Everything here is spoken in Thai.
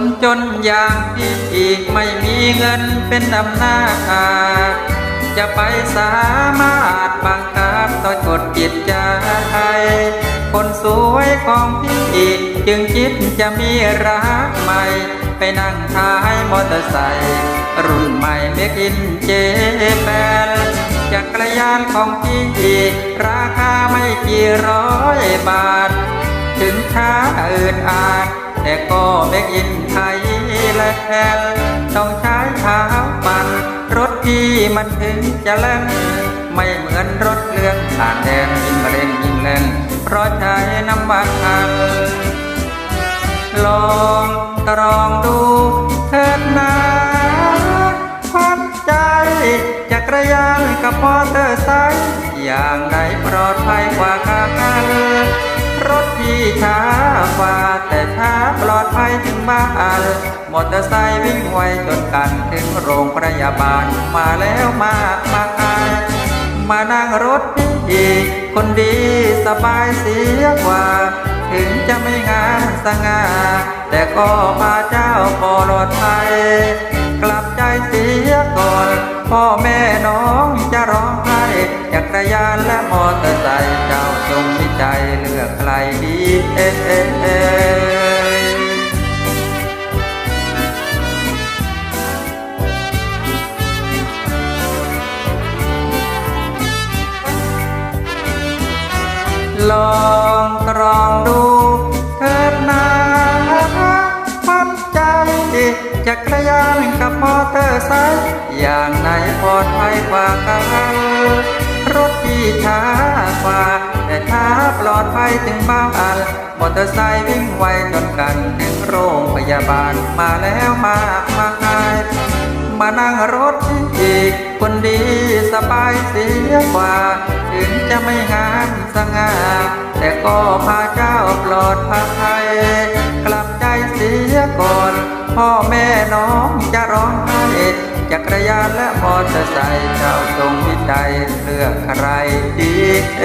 นจนอย่างพี่อีกไม่มีเงินเป็นอำนาจจะไปสามารถบังคับต่อยกดจิตใจคนสวยของพี่อีกจึงคิดจะมีรักใหม่ ไปนั่งท้ายมอเตอร์ไซค์รุ่นใหม่เมกินเจแปนจักรยานของพี่อีกราคาไม่กี่ร้อยบาท ถึงช้าอืดอาด แต่ก็เมกอินไทยแลนด์ต้องใช้เท้าปั่นรถที่มันถึงจะเล่นไม่เหมือนรถเรื่องผ่านแดนยิ่งเร่งยิ่งเล่นเพราะใช้น้ำมันทันลองตรองดูเถิดนาควันใจจักรยานกับมอเตอร์ไซค์อย่างไรปลอดภัยกว่ากัน ภัยถึงบ้านมอเตอร์ไซค์วิ่งไวจนกันถึงโรงพยาบาลมาแล้วมากมายมานั่งรถอีก คนดีสบายเสียกว่า ถึงจะไม่งามสง่าแต่ก็พาเจ้าปลอดภัยกลับใจเสียก่อนพ่อแม่น้องจะร้องไห้จักรยานและมอเตอร์ไซค์เจ้าจงวิจัยเลือกใครดีเอ๊ะเอ๊ะ ลองตรองดูเถิดนาพันใจจักรยานกับมอเตอร์ไซค์อย่างไหนปลอดภัยกว่ากันรถที่ช้ากว่า แต่ช้าปลอดภัยถึงบ้านมอเตอร์ไซค์วิ่งไวจนกันถึงโรงพยาบาลมาแล้วมากมายมานั่งรถอีกคนดีสบายเสียกว่า ถึงจะไม่งามสง่าแต่ ก็พาเจ้าปลอดภัยกลับใจเสียก่อน พ่อแม่น้องจะร้องไห้จักรยานและมอเตอร์ไซค์เจ้าจงวิจัยเลือกใครดีเอ